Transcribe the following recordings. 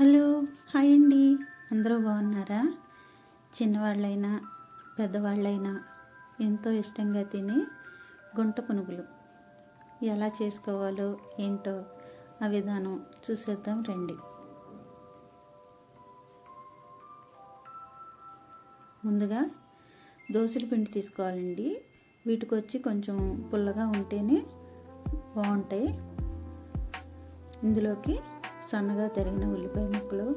Hello hi అండి. అందరూ బాగున్నారా? చిన్నవాళ్ళైనా పెద్దవాళ్ళైనా ఎంతో ఇష్టంగా తినే గుంట పునుగులు. ఎలా చేసుకోవాలో ఏంటో ఆ విధానం చూసేద్దాం రండి. ముందుగా దోశల పిండి తీసుకోవాలండి. వీటికి వచ్చి కొంచెం పుల్లగా ఉంటేనే బాగుంటాయి. ఇందులోకి సన్నగా తరిగిన ఉల్లిపాయ ముక్కలు.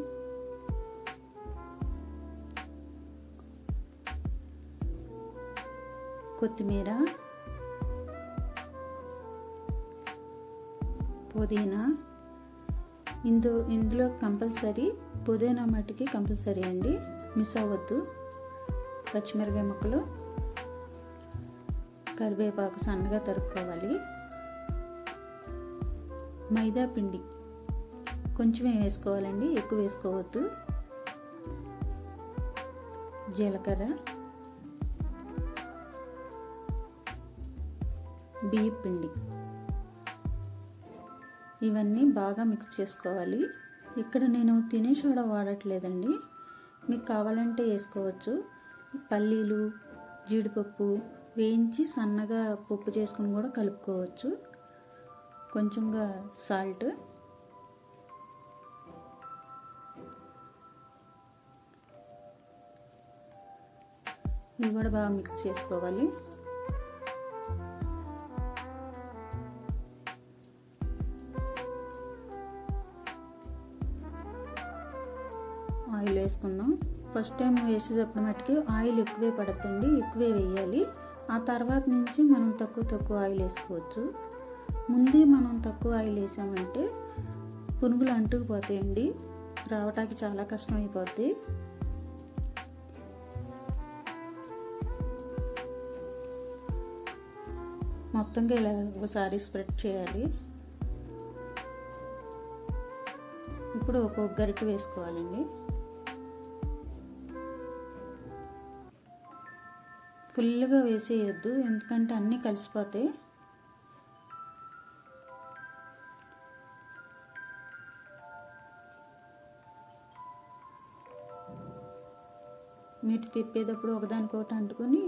కొత్తిమీర. పుదీనా. ఇందు ఇందులో కంపల్సరీ పుదీనా మట్టికి కంపల్సరీ అండి. మిస్ అవ్వద్దు. పచ్చిమిరపకాయ ముక్కలు. కరివేపాకు సన్నగా తరుక్కోవాలి. మైదా పిండి. కొంచెమే వేసుకోవాలండి ఎక్కువ వేసుకోవద్దు. జీలకర్ర బియ్య పిండి. ఇవన్నీ బాగా మిక్స్ చేసుకోవాలి. ఇక్కడ నేను తినే సోడా వాడట్లేదండి. మీకు కావాలంటే వేసుకోవచ్చు. పల్లీలు జీడిపప్పు వేయించి సన్నగా పప్పు చేసుకుని కూడా కలుపుకోవచ్చు. కొంచెంగా సాల్ట్. ఇవి కూడా బాగా మిక్స్ చేసుకోవాలి. ఆయిల్ వేసుకుందాం. ఫస్ట్ టైం వేసేటప్పుడు మట్టుకి ఆయిల్ ఎక్కువే పడుతుంది ఎక్కువే వేయాలి. ఆ తర్వాత నుంచి మనం తక్కువ తక్కువ ఆయిల్ వేసుకోవచ్చు. ముందే మనం తక్కువ ఆయిల్ వేసామంటే పునుగులు అంటుకుపోతాయండి. రావటానికి చాలా కష్టం అయిపోద్ది మొత్తంగా ఇలా ఒకసారి స్ప్రెడ్ చేయాలి. ఇప్పుడు ఒక్కొక్క గరిటె వేసుకోవాలండి. ఫుల్గా వేసేయద్దు ఎందుకంటే అన్నీ కలిసిపోతాయి. మీరు తిప్పేటప్పుడు ఒకదానికొకటి అంటుకొని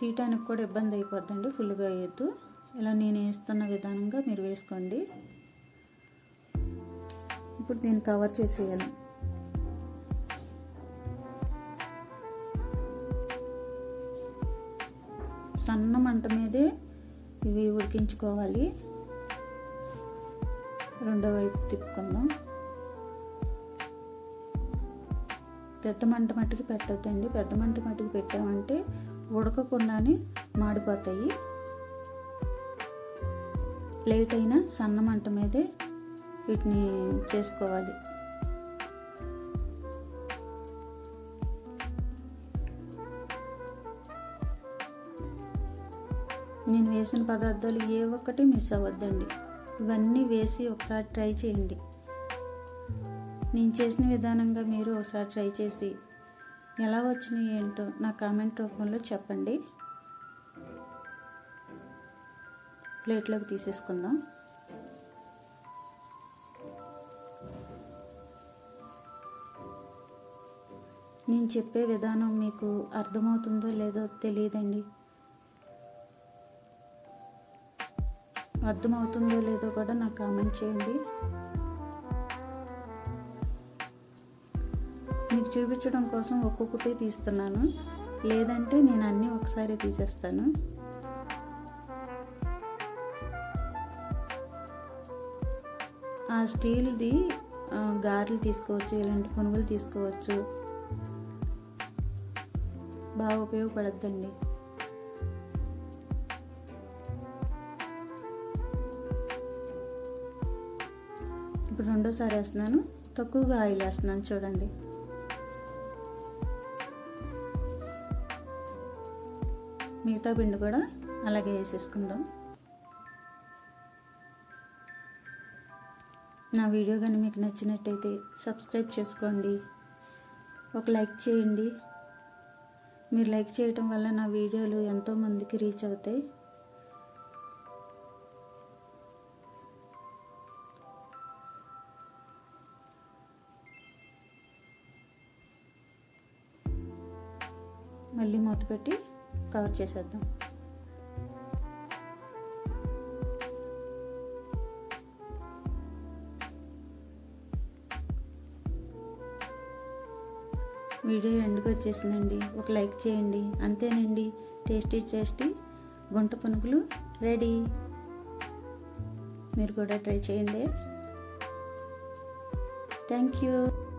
తీయటానికి కూడా ఇబ్బంది అయిపోద్దండి ఫుల్గా వేయద్దు. ఇలా నేను వేస్తున్న విధానంగా మీరు వేసుకోండి. ఇప్పుడు దీన్ని కవర్ చేసేయాలి. సన్న మంట మీదే ఇవి ఉడికించుకోవాలి. రెండో వైపు తిప్పుకుందాం. పెద్ద మంట మట్టుకు పెట్టద్దండి. పెద్ద మంట మట్టుకు పెట్టామంటే ఉడకకుండానే మాడిపోతాయి. లేట్ అయినా సన్న మంట మీదే వీటిని చేసుకోవాలి. నేను వేసిన పదార్థాలు ఏ ఒక్కటి మిస్ అవ్వద్దండి. ఇవన్నీ వేసి ఒకసారి ట్రై చేయండి. నేను చేసిన విధానంగా మీరు ఒకసారి ట్రై చేసి ఎలా వచ్చినాయి ఏంటో నా కామెంట్ రూపంలో చెప్పండి. ప్లేట్లోకి తీసేసుకుందాం. నేను చెప్పే విధానం మీకు అర్థమవుతుందో లేదో తెలియదండి. అర్థమవుతుందో లేదో కూడా నాకు కామెంట్ చేయండి. మీకు చూపించడం కోసం ఒక్కొక్కటి తీస్తున్నాను. లేదంటే నేను అన్నీ ఒకసారి తీసేస్తాను. ఆ స్టీల్ది గారెలు తీసుకోవచ్చు ఇలాంటి పునుగులు తీసుకోవచ్చు. బాగా ఉపయోగపడద్దండి. ఇప్పుడు రెండోసారి వేస్తున్నాను. తక్కువగా ఆయిల్ వేస్తున్నాను. చూడండి. మిగతా పిండి కూడా అలాగే వేసేసుకుందాం. నా వీడియో కానీ మీకు నచ్చినట్టయితే సబ్స్క్రైబ్ చేసుకోండి. ఒక లైక్ చేయండి. మీరు లైక్ చేయటం వల్ల నా వీడియోలు ఎంతోమందికి రీచ్ అవుతాయి. మళ్ళీ మూత పెట్టి కవర్ చేసేద్దాం. వీడియో ఎండుకు వచ్చేసిందండి? ఒక లైక్ చేయండి. అంతేనండి. టేస్టీ టేస్టీ గుంట పునుగులు రెడీ. మీరు కూడా ట్రై చేయండి. Thank you.